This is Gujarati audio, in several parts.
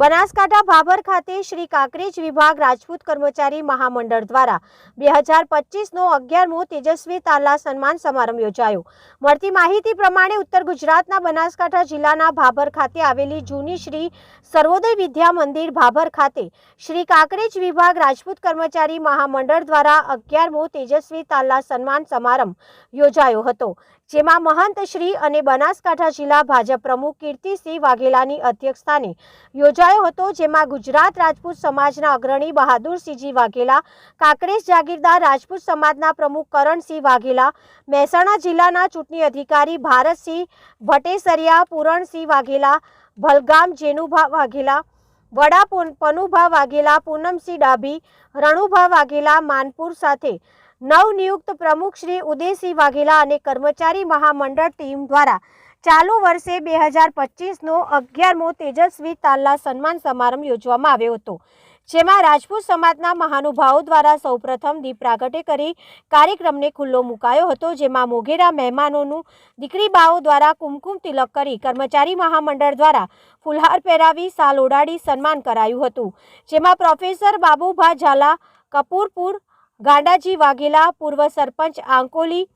બનાસકાંઠા ભાભર ખાતે શ્રી કાંકરેજ વિભાગ રાજપૂત કર્મચારી મહામંડળ દ્વારા બે હજાર પચીસનો અગિયારમો તેજસ્વી તાલા સન્માન સમારંભ યોજાયો. મળતી માહિતી પ્રમાણે ઉત્તર ગુજરાતના બનાસકાંઠા જિલ્લાના ભાભર ખાતે આવેલી જૂની શ્રી સર્વોદય વિદ્યા મંદિર ભાભર ખાતે શ્રી કાંકરેજ વિભાગ રાજપૂત કર્મચારી મહામંડળ દ્વારા અગિયારમો તેજસ્વી તાલા સન્માન સમારંભ યોજાયો હતો, જેમાં મહંત શ્રી અને બનાસકાંઠા જિલ્લા ભાજપ પ્રમુખ કીર્તિસિંહ વાઘેલાની અધ્યક્ષસ્થાને યોજાયો હતો, જેમાં ગુજરાત રાજપૂત સમાજના અગ્રણી બહાદુરસિંહજી વાઘેલા, કાંકરેજ જાગીરદાર રાજપૂત સમાજના પ્રમુખ કરણસિંહ વાઘેલા, મહેસાણા જિલ્લાના ચૂંટણી અધિકારી ભારતસિંહ ભટેસરિયા, પૂરણસિંહ વાઘેલા, ભલગામ જેનુભા વાઘેલા, વડા પનુભા વાઘેલા, પૂનમસિંહ ડાભી, રણુભા વાઘેલા, માનપુર સાથે નવનિયુક્ત પ્રમુખ શ્રી ઉદયસિંહ વાઘેલા અને કર્મચારી મહામંડળ ટીમ દ્વારા ચાલુ વર્ષે બે હજાર પચીસનો અગિયારમો તેજસ્વી તાલના સન્માન સમારંભ યોજવામાં આવ્યો હતો, જેમાં રાજપૂત સમાજના મહાનુભાવો દ્વારા સૌપ્રથમ દીપ પ્રાગટ્ય કરી કાર્યક્રમને ખુલ્લો મુકાયો હતો, જેમાં મોઘેરા મહેમાનોનું દીકરીબાઓ દ્વારા કુમકુમ તિલક કરી કર્મચારી મહામંડળ દ્વારા ફુલહાર પહેરાવી સાલ ઓડાડી સન્માન કરાયું હતું, જેમાં પ્રોફેસર બાબુભા ઝાલા, કપૂરપુર ગાંડાજી વાઘેલા, પૂર્વ સરપંચ આંકોલી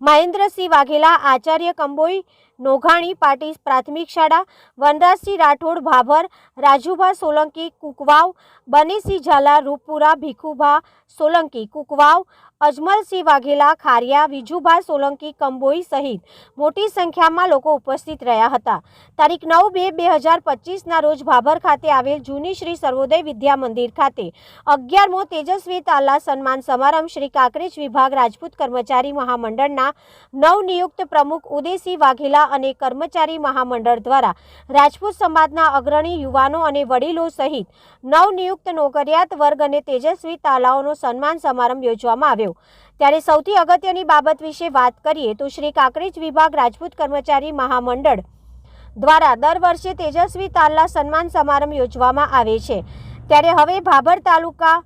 મહેન્દ્રસિંહ વાઘેલા આચાર્ય કંબોઈ નોઘાણી પાટી પ્રાથમિક શાળા, વનરાજસિંહ રાઠોડ ભાભર, રાજુભા સોલંકી કુકવાવ, બનીસિંહ ઝાલા, રૂપપુરા ભીખુભા સોલંકી કુકવાવ, અજમલસિંહ વાઘેલા, ખારિયા, વિજુભા સોલંકી કંબોઈ સહિત મોટી સંખ્યામાં લોકો ઉપસ્થિત રહ્યા હતા. તારીખ નવ બે બે હજાર પચીસના રોજ ભાભર ખાતે આવેલ જૂની શ્રી સર્વોદય વિદ્યા મંદિર ખાતે અગિયારમો તેજસ્વી તાલા સન્માન સમારંભ શ્રી કાંકરેજ વિભાગ રાજપૂત કર્મચારી મહામંડળના નવનિયુક્ત પ્રમુખ ઉદયસિંહ વાઘેલા અને કર્મચારી મહામંડળ દ્વારા રાજપૂત સમાજના અગ્રણી યુવાનો અને વડીલો સહિત નવનિયુક્ત નોકરિયાત વર્ગ અને તેજસ્વી તાલાઓનો સન્માન સમારંભ યોજવામાં આવ્યો. ત્યારે સૌથી અગત્યની બાબત વિશે વાત કરીએ તો શ્રી કાકરેજ વિભાગ રાજપૂત કર્મચારી મહામંડળ દ્વારા દર વર્ષે તેજસ્વી તાલના સન્માન સમારંભ યોજવામાં આવે છે. ત્યારે હવે ભાભર તાલુકા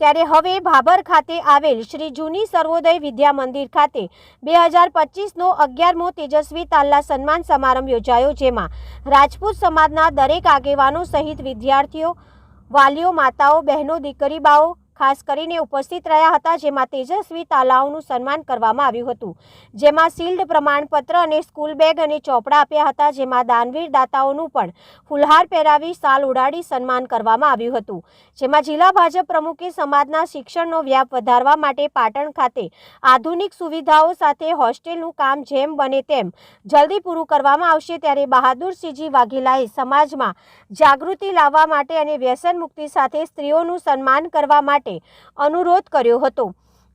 ત્યારે હવે ભાભર ખાતે આવેલ શ્રી જૂની સર્વોદય વિદ્યા મંદિર ખાતે બે હજાર પચીસનો અગિયારમો તેજસ્વી તાલના સન્માન સમારંભ યોજાયો, જેમાં રાજપૂત સમાજના દરેક આગેવાનો સહિત વિદ્યાર્થીઓ, વાલીઓ, માતાઓ, બહેનો, દીકરીબાઓ ખાસ કરીને ઉપસ્થિત રહ્યા હતા, જેમાં તેજસ્વી તાલાઓનું સન્માન કરવામાં આવ્યું હતું. જેમાં શિલ્ડ પ્રમાણપત્ર અને સ્કૂલ બેગ અને ચોપડા આપ્યા હતા, જેમાં દાનવીર દાતાઓનું પણ ફુલહાર પહેરાવી સાલ ઉડાડી સન્માન કરવામાં આવ્યું હતું. જેમાં જિલ્લા ભાજપ પ્રમુખે સમાજના શિક્ષણનો વ્યાપ વધારવા માટે પાટણ ખાતે આધુનિક સુવિધાઓ સાથે હોસ્ટેલનું કામ જેમ બને તેમ જલ્દી પૂરું કરવામાં આવશે, ત્યારે બહાદુરસિંહજી વાઘેલાએ સમાજમાં જાગૃતિ લાવવા માટે અને વ્યસન મુક્તિ સાથે સ્ત્રીઓનું સન્માન કરવા માટે અનુરોધ કર્યો હતો.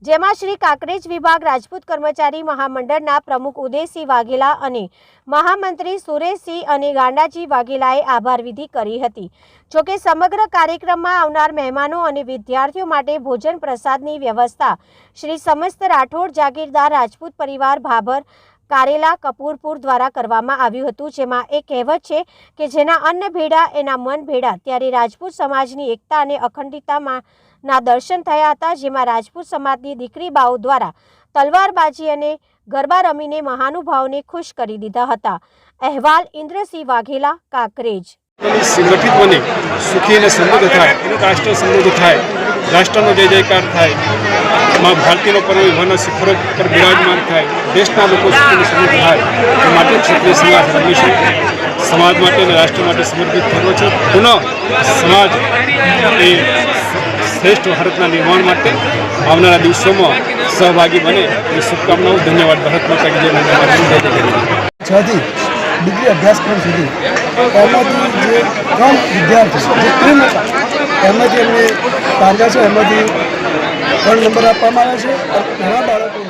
જેમાં શ્રી કાંકરેજ વિભાગ રાજપૂત કર્મચારી મહામંડળના પ્રમુખ ઉદયસિંહ વાઘેલા અને મહામંત્રી સુરેશસિંહ અને ગાંડાજી વાઘેલાએ આભાર વિધિ કરી હતી. જોકે સમગ્ર કાર્યક્રમમાં આવનાર મહેમાનો અને વિદ્યાર્થીઓ માટે ભોજન પ્રસાદની વ્યવસ્થા શ્રી સમસ્ત રાઠોડ જાગીરદાર રાજપૂત પરિવાર ભાભર કારેલા કપૂરપુર દ્વારા કરવામાં આવ્યું હતું જેમાં એક કહેવત છે કે જેના અન્ન ભેડા એના મન ભેડા. ત્યારે રાજપૂત સમાજની એકતા અને અખંડિતતામાં ના દર્શન થયા હતા જેમાં રાજપૂત સમાજની દીકરી બાઓ દ્વારા તલવારબાજી અને ગરબા રમીને મહાનુભાવોને ખુશ કરી દીધા હતા. અહેવાલ ઇન્દ્રસિંહ વાઘેલા કાકરેજ. સંગઠિત બને સુખી અને સમૃદ્ધ થાય. એનું રાષ્ટ્ર સમૃદ્ધ થાય. રાષ્ટ્રનો જય જયકાર થાય. માં ભારતીય પર્વ વિભાગના શિખરો પર બિરાજમાન થાય, દેશના લોકો સુધી સમૃદ્ધ થાય, એ માટે ક્ષત્રિય સમાજ હંમેશા સમાજ માટે અને રાષ્ટ્ર માટે સમર્પિત થયેલો છે. પુનઃ સમાજ એ શ્રેષ્ઠ ભારતના નિર્માણ માટે આવનારા દિવસોમાં સહભાગી બને. એની શુભકામનાઓ. ધન્યવાદ. ભારત માતા. છથી ડિગ્રી અભ્યાસક્રમ સુધી, એમાંથી જે ત્રણ વિદ્યાર્થી જે ત્રણ હતા, એમાંથી એમને તારવ્યા છે, એમાંથી ત્રણ નંબર આપવામાં આવ્યા છે. ઘણા બાળકો